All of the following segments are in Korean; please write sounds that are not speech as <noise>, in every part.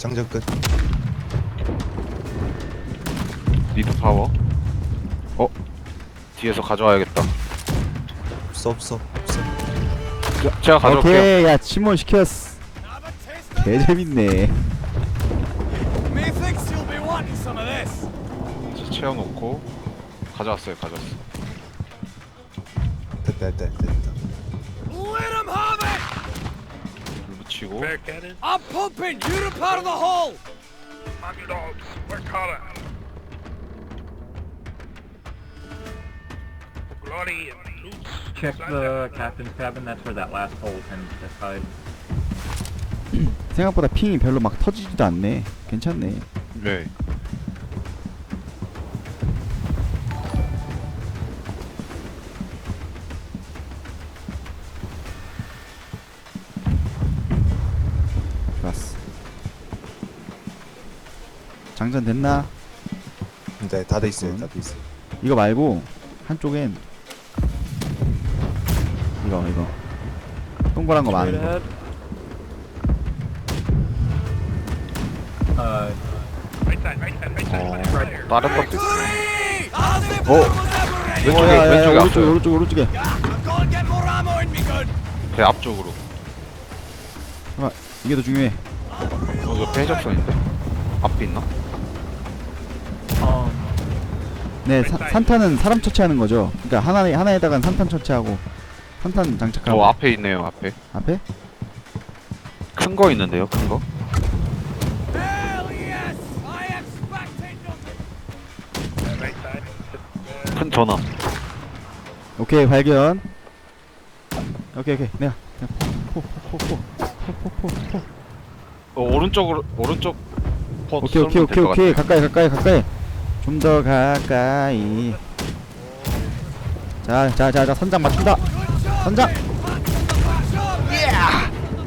장전 끝. 리드 파워. 어? 뒤에서 가져와야겠다. 없어 없어 없어. 제- 제가 가져올게요. 오케이 야 침몰 시켰어 개 재밌네 Methinks you'll be wanting some of this. 저 채워놓고 가져왔어요. 가져왔어. 됐다 됐다 됐다. 불 붙이고 Bear cannon. I'm pumping! You repair the hull! Monkey dogs. We're collar. Glory and loot. Check the captain's cabin. That's where that last hole tends to hide. 생각보다 핑이 별로 막 터지지도 않네 괜찮네 네. 장전 됐나? 네, 다 돼 있어요. 음. 다돼 있어요. 이거 말고 한쪽엔 이거 이거 동그란 거 많은 거 Uh. 어. 다른 것도 있- Three! As if Oh. there was ever any- 왼쪽에 어, 야, 야, 야, 왼쪽에 오른쪽에 앞서요. 오른쪽에 오른쪽에! 배 앞쪽으로. 잠깐 이게 더 중요해 어, 이거 해적선인데? 앞에 있나? 네 사, 산탄은 사람 처치하는 거죠 그러니까 하나에 하나에다가 산탄 처치하고 산탄 장착하고 저 앞에 있네요. 앞에. 앞에? 큰 거 있는데요. 큰 거. 큰 전화. 오케이 발견 오케이 오케이 내가 내가 포포포포포포포포 어, 오른쪽으로 오른쪽 포 오케이 오케이 오케이 오케이 가까이 가까이 가까이 좀 더 가까이 자 자 자 자 선장 맞춘다 선장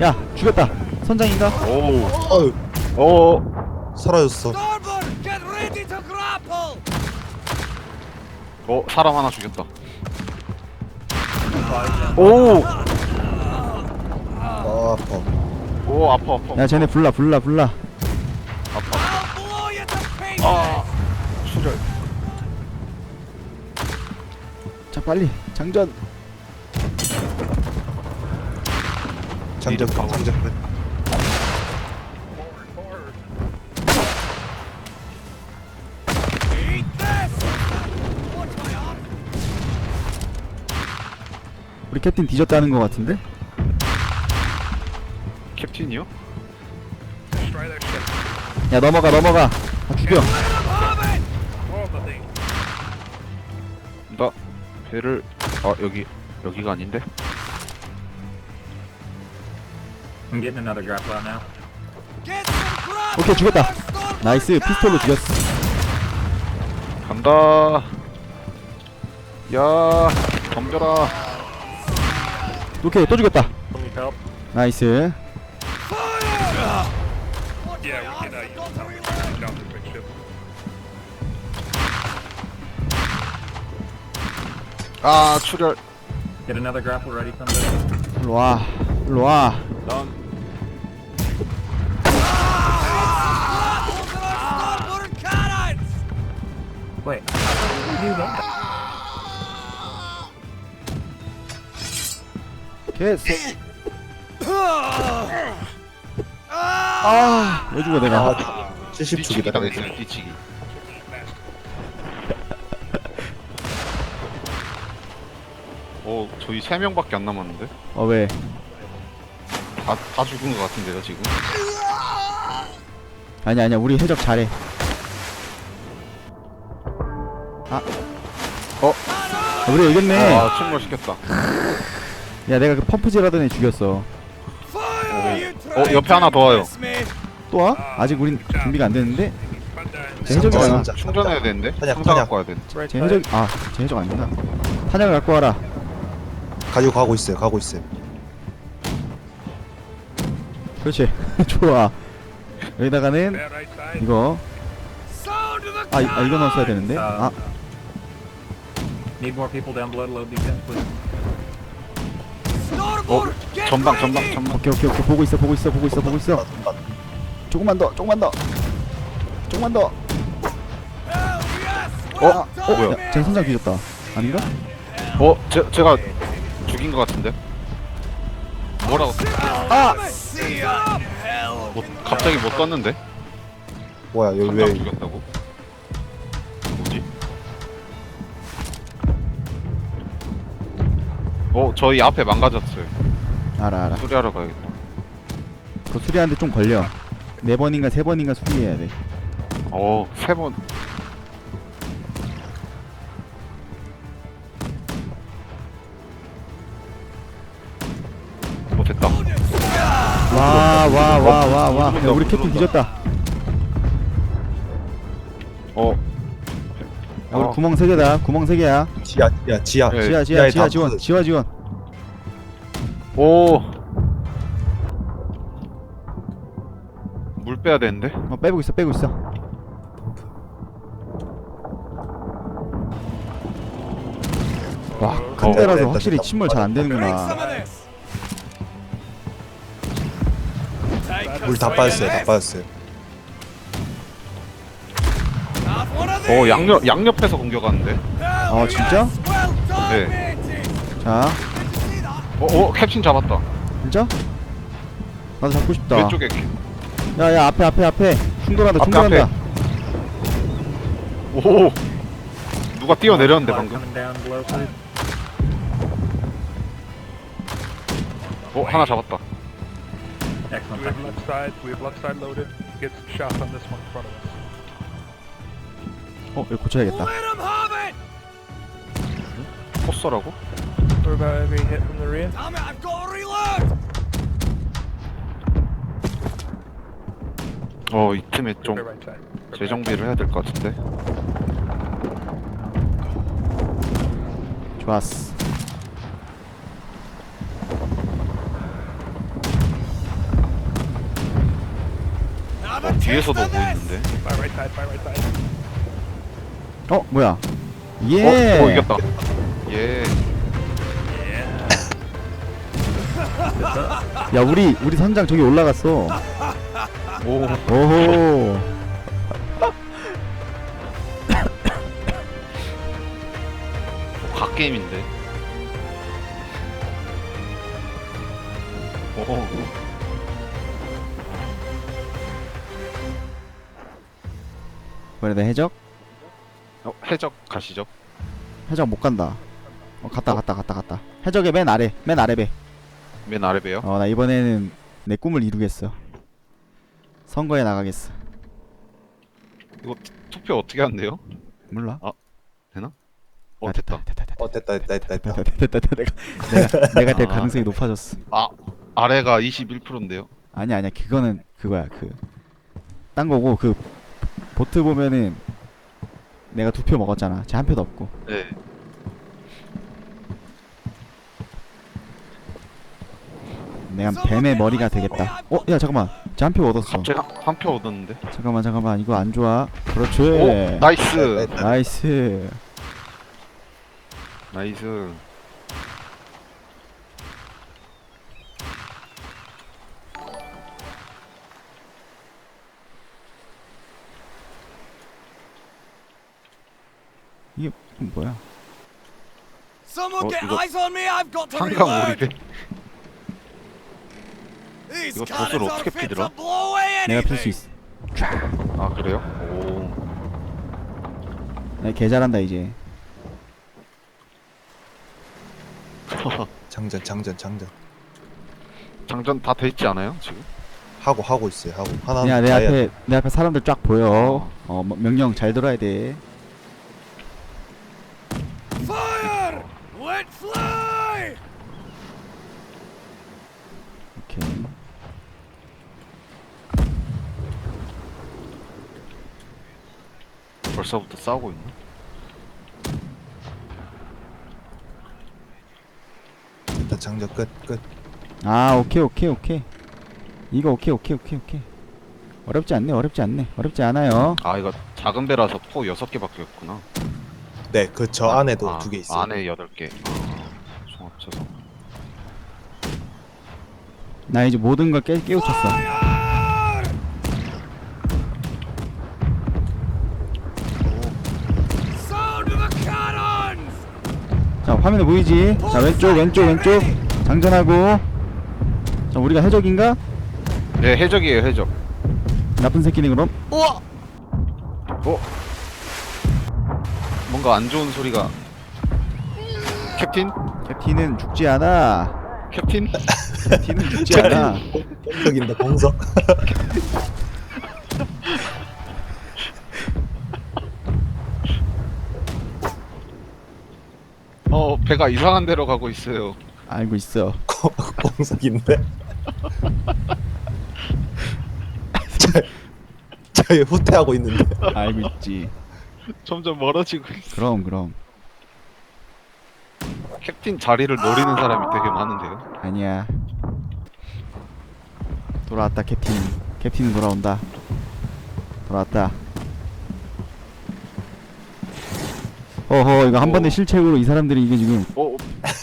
야 죽였다 선장인가 오. 어유 오. 사라졌어. Grapple! 어, 사람 하나 죽였다. 오. 아 아파. 오, 아파 아파. 야 쟤네 불나 불나 불나 출혈. 자 빨리 장전 장전 장전! 우리 캡틴 뒤졌다는 거 같은데 캡틴이요? 야 넘어가 넘어가 다 죽여 배를 아 여기 여기가 아닌데? I'm getting another grapple out now. 오케이 죽였다 나이스 피스톨로 죽였어 간다. 야 덤벼라. 오케이 또 죽였다 Need help? 나이스 Yeah, we can, 아 출혈. Get another grapple ready. 일로와 일로와 난 Grapples in our starboard cannons! Wait, how did you do that? 개새 아왜 죽어 내가 아70 뒤치기. 당했어요. 뒤치기. 오 저희 세 명밖에 안 남았는데 어 왜? 다 다 죽은 것 같은데요 지금. 아니 아니야 우리 해적 잘해 아 어? 우리 이겼네 아 충걸 시켰다. 야 내가 그 펌프질 하던 애 죽였어 어, 옆에 하나 더 와요. 또 와? 아직 우린 준비가 안 됐는데. 제 해적이 상자, 상자. 충전해야 되는데. 탄약, 탄약. 갖고 와야 되는데. 제 해적 아제 해적 아니구나 탄약을 갖고 와라 가지고 가고 있어요. 가고 있어요. 그렇지 <laughs> 좋아 여기다가는. 이거 아, 이- 아 이거 넣었어야 되는데 아 Need more people down below to load these in, please. 어 전방! 전방 전방. 오케이 오케이 오케이 보고 있어 보고 있어 보고 있어 보고 있어. 조금만 더 조금만 더 조금만 더 yes! 어? 어? done, 야! 쟤 선장 뒤졌다 아닌가? 어? 제, 제가 죽인 것 같은데? 뭐라고 아! Hell! 뭐, 갑자기 못 떴는데? 뭐야 여기 왜 죽였다고? 뭐지? 어 저희 앞에 망가졌어요 알아 알아 수리하러 가야겠다 그 수리하는데 좀 걸려 네 번인가 세 번인가 수리해야 돼 어 세번 야, 우리 캡틴 뒤졌다 야, 어 우리 어. 구멍 세 개다 구멍 세 개야 지하 지하 지하 네. 지하 지하 지하에 지하 다 지원. 지하 지원 오. 물 빼야 되는데? 어 빼고 있어 빼고 있어 와 큰 어, 데라서 됐다, 확실히. 침몰 잘 안 되는구나 물 다 빠졌어요 다. 빠졌어요 어! 양옆 양옆에서 공격하는데? 어, 진짜? 네. 자? 어, 어 캡틴 잡았다. 진짜? 나도 잡고 싶다 왼쪽에 캡- 야 야 앞에 앞에 앞에 충돌한다 앞에, 충돌한다 앞에. 오. 누가 뛰어 내렸는데 Flag 방금? 어 하나 잡았다. Excellent. We have left side. We have left side loaded. Get some shots on this one in front of us. 어 이거 고쳐야겠다 Let 'em have it! 포스라고? We're about to be hit from the rear. Damn it, I've got to reload! 어이 틈에 좀 Prepare right side. Prepare 재정비를 해야 될 것 같은데. 좋았어 Have 어 a 뒤에서도 side. 어 뭐야 예 어, 어 이겼다. 예. 야 우리 우리 선장 저기 올라갔어 오. 오호 각 게임인데. 오. 내 해적? 어, 해적 가시죠. 해적 못 간다 어 갔다 갔다 갔다 갔다 해적의 맨 아래 맨 아래 맨 아래 배요. 배어나 이번에는 내 꿈을 이루겠어 선거에 나가겠어 이거 투- 투표 어떻게 한대요? 몰라 어 아, 됐다. 됐다 됐다 어 됐다 됐다 됐다 됐다 됐다 됐다 됐다 내가 내가 <laughs> 내가 될 아. 가능성이 높아졌어 아 아래가 21%인데요. 아니야 아니야 그거는 그거야 그 딴 거고 그 보트 보면은 내가 두 표 먹었잖아. 쟤 한 표도 없고. 네. 내가 뱀의 머리가 되겠다. 어 야 잠깐만. 쟤 한 표 얻었어. 갑자기 한 표 얻었는데. 잠깐만 잠깐만. 이거 안 좋아. 그렇지. 오 나이스. 나이스. 나이스. 이게 뭐야 Someone get you got- eyes on me, I've got to 한강 reload! 오리배. These 이거 are 어떻게 fit blow away 내가 필 수 anything! 있어 아 그래요? 오. 내가 개 잘한다 이제 장전 장전 장전 장전 다 돼 있지 않아요 지금? 하고 하고 있어요 하고 하나 야 내 앞에 내 앞에 사람들 쫙 보여 어 뭐- 명령 잘 들어야 돼 Let fly! 오케이. 벌써부터 싸우고 있나? 됐다 장전 끝끝. 아 오케이 오케이 오케이. 이거 오케이 오케이 오케이 오케이. 어렵지 않네 어렵지 않네. 어렵지 않아요. 아 이거 작은 배라서 포 6개밖에 없구나 네, 그 저 아, 안에도 아, 두 개 있어요. 안에 여덟 개. 종합쳐서. 나 이제 모든 걸 깨, 깨우쳤어. 자, 화면에 보이지? 자, 왼쪽, 왼쪽, 왼쪽. 장전하고. 자, 우리가 해적인가? 네 해적이에요 해적. 나쁜 새끼네, 그럼. 우와! 어? 뭔가 안 좋은 소리가. 캡틴? 캡틴은 죽지 않아 캡틴? 캡틴은 죽지 않아 <laughs> 공석입니다 공석 <laughs> 어 배가 이상한 데로 가고 있어요. 알고 있어 <laughs> 공석인데 자, 저희 후퇴하고 있는데 알고 있지 <laughs> 점점 멀어지고 있어. 그럼 그럼 캡틴 자리를 노리는 사람이 되게 많은데요. 아니야 돌아왔다 캡틴 캡틴은 돌아온다 돌아왔다 어허 이거 한 번에 오. 실책으로 이 사람들이 이게 지금 어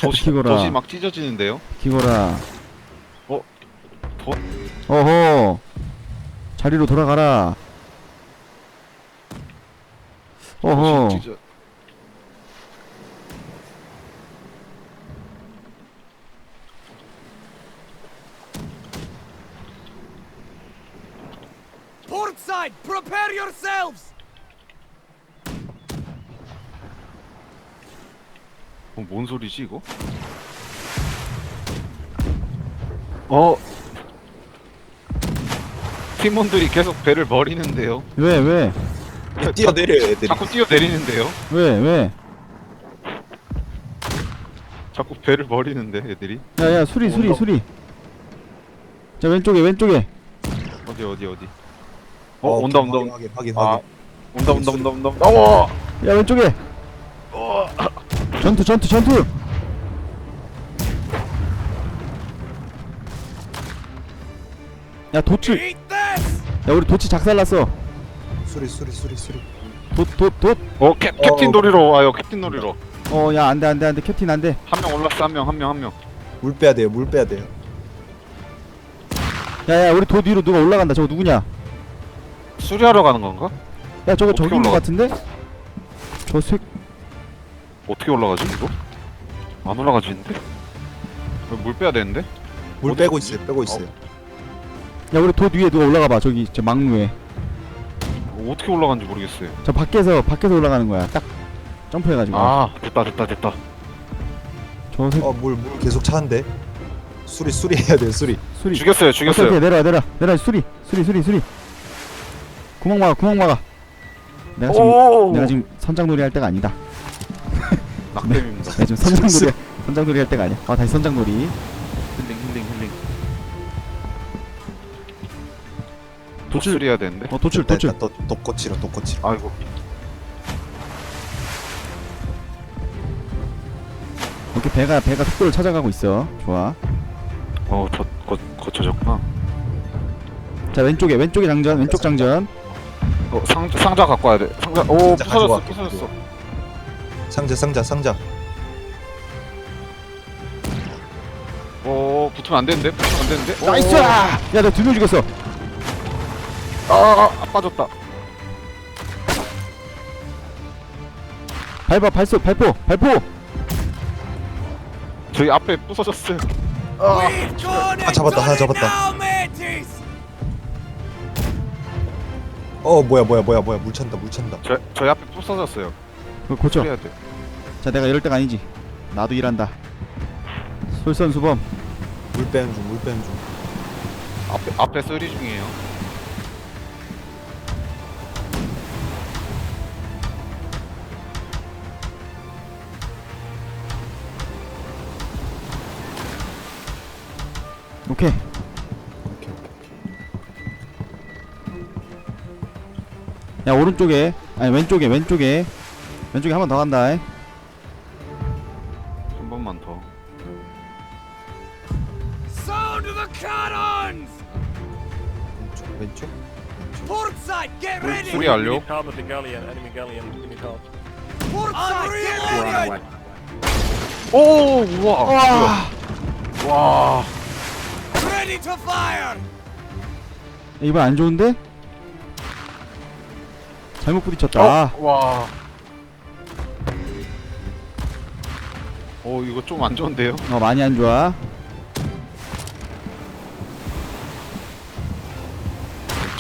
도시 <laughs> 키거라. 도시 막 찢어지는데요. 키거라 어? 도... 어허 자리로 돌아가라 어허 도시 찢어... Port side, prepare yourselves! 어, 뭔 소리지 이거? 어 팀원들이 계속 배를 버리는데요. 왜 왜? <laughs> 뛰어내려요 애들이 자꾸 뛰어내리는데요. 왜 왜? 자꾸 배를 버리는데 애들이 야야 수리 수리 수리 자 왼쪽에 왼쪽에 어디 어디 어디? 어, 온다 온다 온다 확인 확인 아 확인 온다 온다 온다 온다 온다. 어! 야 왼쪽에 전투 전투 전투 야 도치! 야 우리 도치 작살났어 수리 수리 수리 수리. 돛돛돛. 어 캡, 캡틴 어. 놀이로 와요 캡틴 놀이로. 어 야 안돼 안돼 안돼. 캡틴 안돼. 한 명 올랐어 한 명 한 명 한명. 물 빼야 돼요 물 빼야 돼요. 야야 우리 도 위로 누가 올라간다. 저거 누구냐? 수리하러 가는 건가? 야 저거 어떻게 저기 있는 거 올라가? 같은데? 저새 어떻게 올라가지 이거? 안 올라가지는데? 어, 물 빼야 되는데? 물 어디- 빼고 있어요 빼고 있어요. 야 우리 도 위에 누가 올라가 봐. 저기 저 막루에 어, 어떻게 올라가는지 모르겠어요. 저 밖에서 밖에서 올라가는 거야. 딱 점프해가지고. 아 됐다 됐다 됐다. 저새 어물 물 계속 차는데? 수리 수리 해야 돼요 수리. 수리. 죽였어요 오케이, 죽였어요. 오케이, 내려와 내려와. 내려와 수리 수리 수리 수리. 구멍 막아 구멍 막아. 내가 지금 오 내가 지금 선장놀이 할 때가 아니다. 낙뎀입니다. 내가 <laughs> 지금 선장놀이 <laughs> 선장놀이 할 때가 아니야. 아 다시 선장놀이 도출 수리해야 되는데? 어 도출 도출. 또 독고치로 독고치로 아이고. 이렇게 배가 배가 속도를 찾아가고 있어. 좋아. 어 저 거쳐졌구나. 자 왼쪽에 왼쪽에 장전 왼쪽 장전. 어 상자 상자 갖고 와야 돼. 상자 오 상자 부서졌어. 부서졌어. 상자 상자 상자. 어 붙으면 안 되는데? 붙으면 안 되는데? 어, 나이스! 야나 두명 죽였어 아, 아, 아 빠졌다. 밟아 발소 발포 발포 저희 앞에 부서졌어요. gone 아, 잡았다, 하나 잡았다. 어 뭐야 뭐야 뭐야 뭐야. 물 찬다 물 찬다. 저 저희 앞에 부서졌어요. 그거 고쳐. 돼. 자 내가 이럴 때가 아니지. 나도 일한다. 솔선수범. 물 빼는 중물 빼는 중. 앞에 앞에 쓰리 중이에요 오케이 오케이 오케이 야 오른쪽에 아니 왼쪽에 왼쪽에 왼쪽에 한 번 더 간다 한 번만 더 Sound of the cannons! 왼쪽 왼쪽 왼쪽 Port side, get ready! 수리 완료 Need help with the galleon, enemy galleon. We need help. Port side, get ready! 오 우와 와, 와. Ready to fire! 이번 안 좋은데? 잘못 부딪혔다 어? 와어 이거 좀 안 좋은데요? 어 많이 안 좋아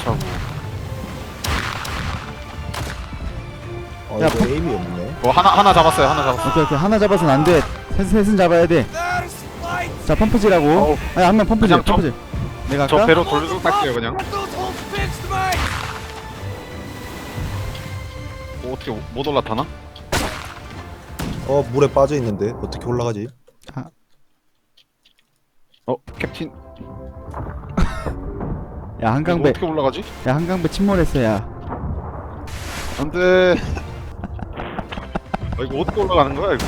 차고 어 야, 이거 펌- 에임이 없네 어 하나 하나 잡았어요 하나 잡았어 오케이 오케이 하나 잡아서는 안 돼 셋, 셋은 잡아야 light. 돼자 펌프질하고. 아니 한 명 펌프질 그냥 저- 펌프질. 내가 저 할까? 배로 돌리고 갈게요 그냥. 어, 어떻게 못 올라타나? 어 물에 빠져 있는데. 어떻게 올라가지? 어 캡틴. 야 이거 한강배. 어떻게 올라가지? 야 한강배 침몰했어 야. 안돼. 아 이거 어떻게 올라가는 거야 이거?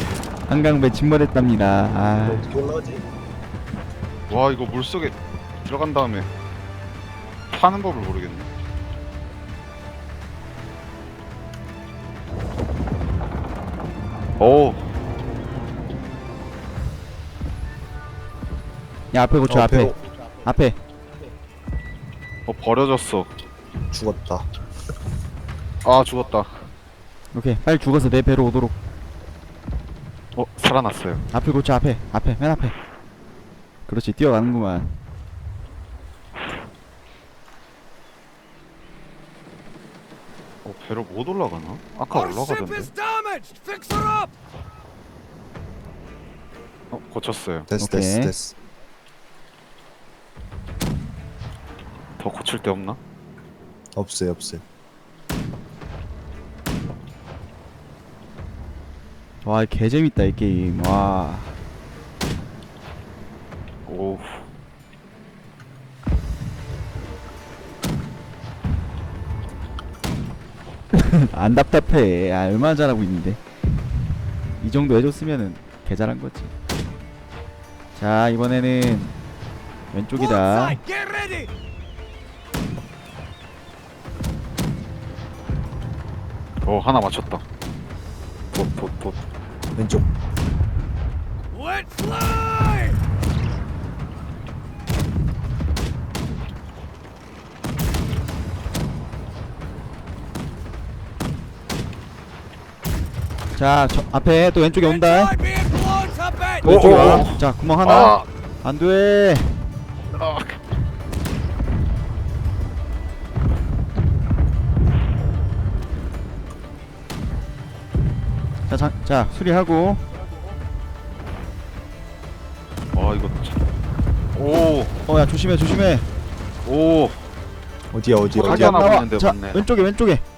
한강배 침몰했답니다. 아. 어떻게 올라가지 와 이거 물속에 들어간 다음에 타는 법을 모르겠네. 오. 야 앞에 고쳐 어, 앞에. 배로. 앞에. 어, 버려졌어. 죽었다. 아 죽었다. 오케이 빨리 죽어서 내 배로 오도록. 어 살아났어요. 앞에 고쳐 앞에. 앞에 맨 앞에 그렇지 뛰어가는구만 어 배로 못 올라가나? 아까 올라가던데. 어 고쳤어요 됐어 오케이. 됐어 됐어 더 고칠 데 없나? 없어요 없어요 와 개재밌다 이 게임 와 오 <laughs> 안 답답해. 아, 얼마나 잘하고 있는데. 이 정도 해줬으면은 개 잘한 거지. 자, 이번에는 왼쪽이다. Ready. 어 하나 맞췄다 돛돛돛 왼쪽 자, 저 앞에 또 왼쪽에 온다. 오, 왼쪽에 오, 와. 오. 자, 구멍 하나. 아, 안 돼. 아. 자, 자, 자, 수리하고. 와 이거 참. 오, 어, 야, 조심해, 조심해. 오, 어디야 어디야 어디야 하나 보이는데 자, 맞네. 왼쪽에, 왼쪽에.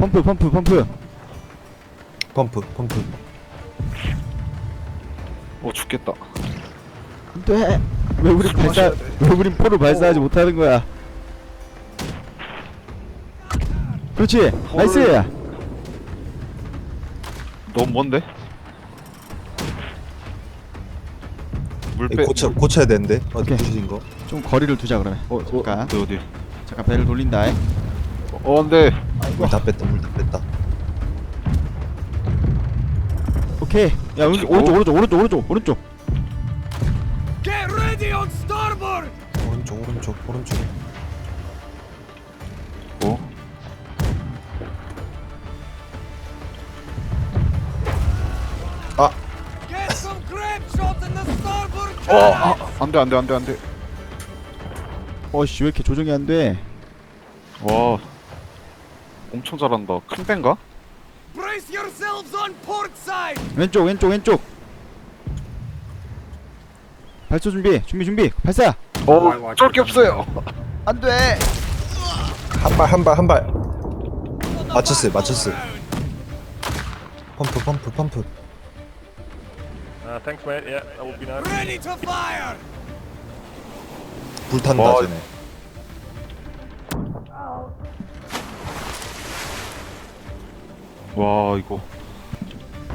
펌프, 펌프, 펌프. 펌프 펌프 오 죽겠다. 안 돼. 왜 우린 발사, 왜 우린 포를 발사하지 못하는 거야? 그렇지. 나이스. 너무 먼데? 물 이거 빼. 고쳐 고쳐야 되는데 어디 오케이. 부셔진 거 좀 거리를 두자 그러면. 어, 어, 잠깐. 어디 어디? 잠깐 배를 돌린다. 어, 안돼. 물 다 뺐다 물 다 뺐다 오케이. 야, 오른쪽, 어? 오른쪽, 오른쪽, 오른쪽, 오른쪽, 오른쪽. Get ready on starboard. 오른쪽 오른쪽 오른쪽 어? 아 Get some grape shot in the starboard 어, cannon. 아, 안돼 안돼 안돼 안돼. 어씨 왜 이렇게 조정이 안 돼? 와, 엄청 잘한다. 큰 배인가? Brace yourselves on port side. 왼쪽, 왼쪽, 왼쪽. 발사 준비, 준비, 준비. 발사. 어, 쫄게 없어요. 안 돼. 한 발 한 발 한 발 맞췄어요 맞췄어요 펌프 펌프 펌프 Uh, thanks, mate. Yeah, that would be nice. Ready to fire. 불탄다 와. 쟤네 와 이거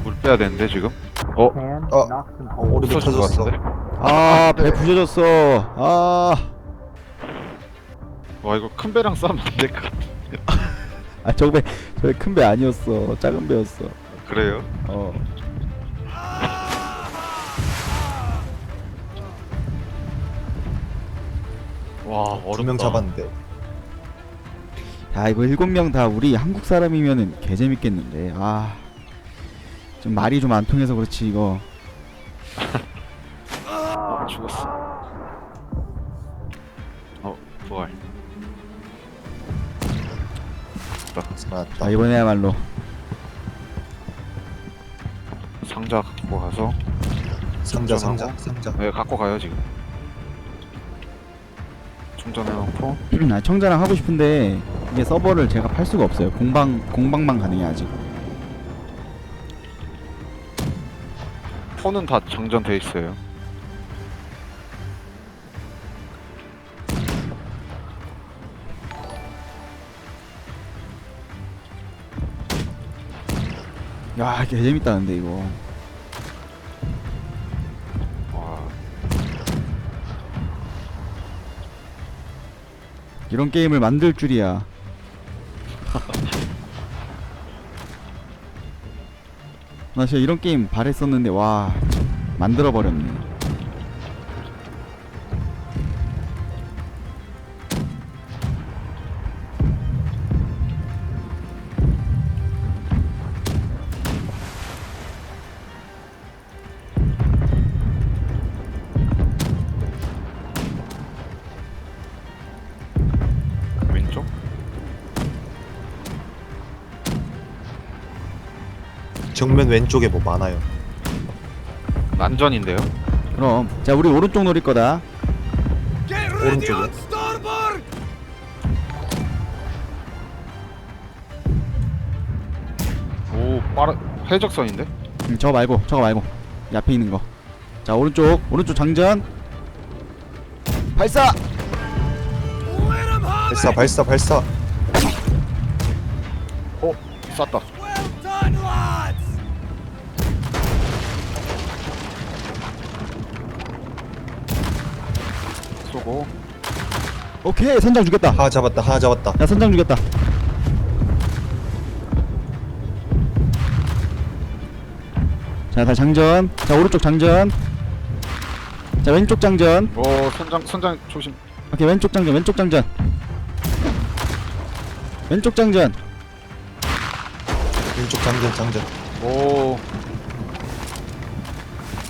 물 빼야 되는데 지금? 어, 어 오리도 없어진 것 터졌어 같은데? 아, 배 부셔졌어. 아, 와 이거 큰 배랑 싸우면 안 될 것 같아. <laughs> 아, 저 배, 저큰 배 아니었어. 작은 배였어. 그래요? 어. 와. 두명 잡았는데 야 이거 일곱 명 다 우리 한국 사람이면은 개 재밌겠는데 아 좀 말이 좀 안 통해서 그렇지 이거 아, 죽었어. 어, 부활. 자 이번에야말로 상자 갖고 가서 상자. 상자 상자 네, 갖고 가요 지금. 충전해놓고. <clears throat> 아, 청자랑 하고 싶은데 이게 서버를 제가 팔 수가 없어요. 공방 공방만 가능해 아직. 폰은 다 장전돼 있어요. 야 개 재밌다는데 이거 이런 게임을 만들 줄이야. 나 진짜 이런 게임 바랬었는데 와 만들어 버렸네 정면 왼쪽에 뭐 많아요 난전인데요? 그럼 자 우리 오른쪽 노릴 거다 오른쪽이요? starboard! 오, 빠르 해적선인데? 음, 저거 말고 저거 말고 이 앞에 있는 거자 오른쪽 오른쪽 장전 발사 발사! 발사 발사 어, 쐈다. 쏘고 오케이 선장 죽였다 하 잡았다 하 잡았다 야 선장 죽였다 자다 장전 자 오른쪽 장전 자 왼쪽 장전 오, 선장 선장 조심. 오케이 왼쪽 장전 왼쪽 장전 왼쪽 장전 왼쪽 장전 장전 오.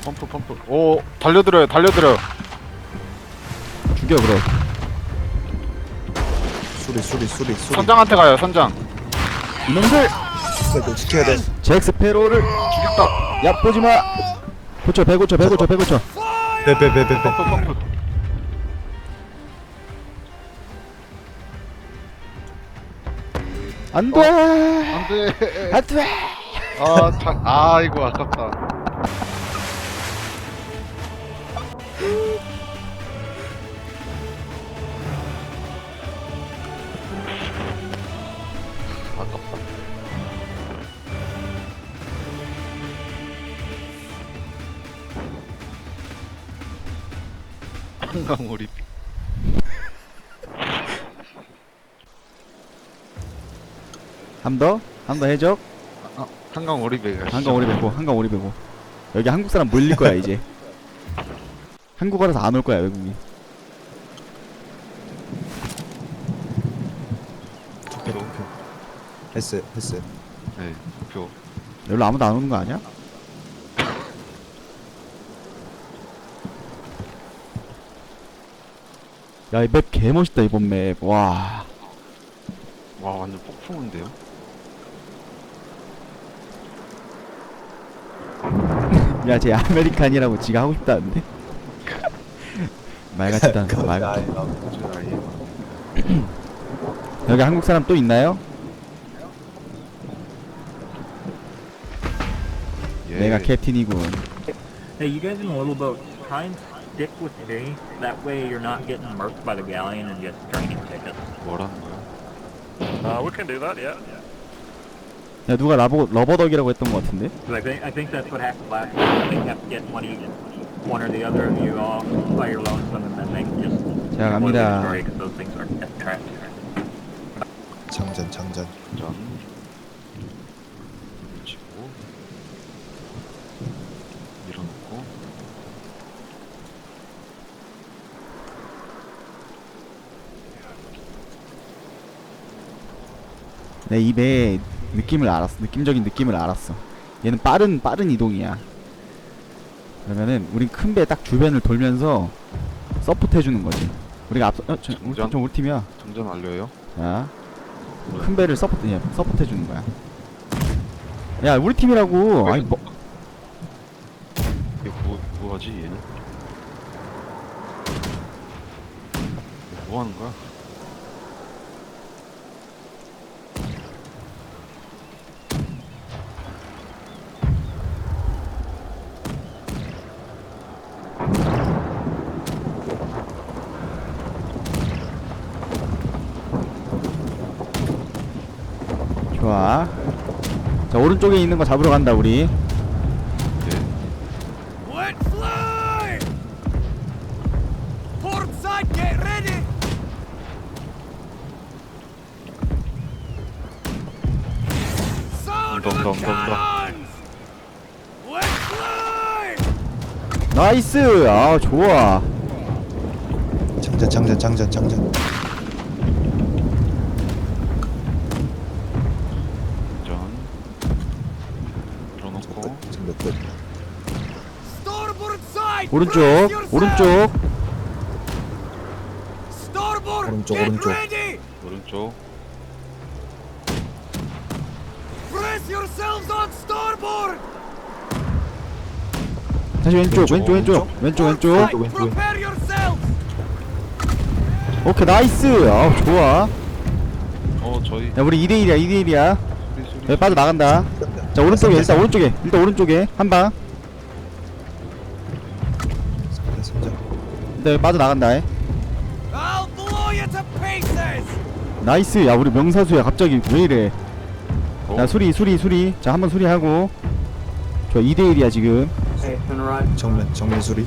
펌프 펌프. 오, 달려들어요. 달려들어요. 죽여 그럼 수리 수리 수리 수리 선장한테 가요. 선장. 이놈들 그래도 지켜야 돼 잭스페로를 죽였다. 야 보지마 고쳐 배 고쳐 배 고쳐 배 고쳐 빼빼빼빼빼 펌프 펌프. 안돼 안돼. 안돼 아, 참. 아, 이거 아깝다. 아깝다. 한강 오리. 한더 한 더 해적 아, 한강 오리배 가. 한강 오리 배고 한강 오리 배고 여기 한국 사람 몰릴 거야 이제 <laughs> 한국어라서 안 올 거야 외국인 투표로 오표 했어요 했어요 네, 표. 여기로 아무도 안 오는 거 아니야? 야 이 맵 개멋있다 이번 맵 와 와, 완전 폭풍인데요? 야, 쟤 아메리칸이라고 지가 하고 싶다는데? <laughs> 말 같지도 않아, 말같 아예 저 아예. 여기 한국 사람 또 있나요? 예. 내가 캡틴이군. Hey, you guys in the little boat, and stick with me. That way you're not getting murked by the galleon and just training tickets. 뭐라는 거야? Uh, we can do that, yeah. 야, 누가 라보, 러버덕이라고 했던 것 같은데? 'Cause I think I think that's what happened last time. They kept getting one each, one or the other of you off by your lonesome, and then they just 자, completely 갑니다. destroy because those things are death traps. 장전 장전 전. 내 입에 느낌을 알았어. 느낌적인 느낌을 알았어. 얘는 빠른 빠른 이동이야. 그러면은 우린 큰 배 딱 주변을 돌면서 서포트 해주는 거지. 우리가 앞서 어, 저, 우리, 팀, 저 우리 팀이야. 정전 완료예요. 자, 큰 배를 서포트 예, 서포트 해주는 거야. 야, 우리 팀이라고. 아니 뭐 이게 뭐, 뭐 하지 얘는? 뭐 하는 거야? 좋아. 자, 오른쪽에 있는 거 잡으러 간다 우리. 네. 나이스. 아, 좋아. 장전 장전 장전 장전. Starboard side! 오른쪽. 오른쪽. Starboard! 오른쪽, get 오른쪽. ready! 오른쪽. Brace yourselves on starboard! 다시 왼쪽, 왼쪽, 왼쪽, 왼쪽, 왼쪽, 왼쪽. 오케이, 나이스. 아, 좋아. 어 저희 야, 우리 2대 1이야, 2대 1이야. 소리 소리. 여기 빠져 나간다. 자, 오른쪽에 일단 오른쪽에, 일단 오른쪽에 한 방. 선전 일단 여기 빠져 나간다. I'll blow you to pieces! 나이스. 야, 우리 명사수야. 갑자기 왜 이래? 어? 자, 수리, 수리, 수리. 자, 한번 수리하고. 좋아, 2대 1이야 지금. Right. 정면 정면 수리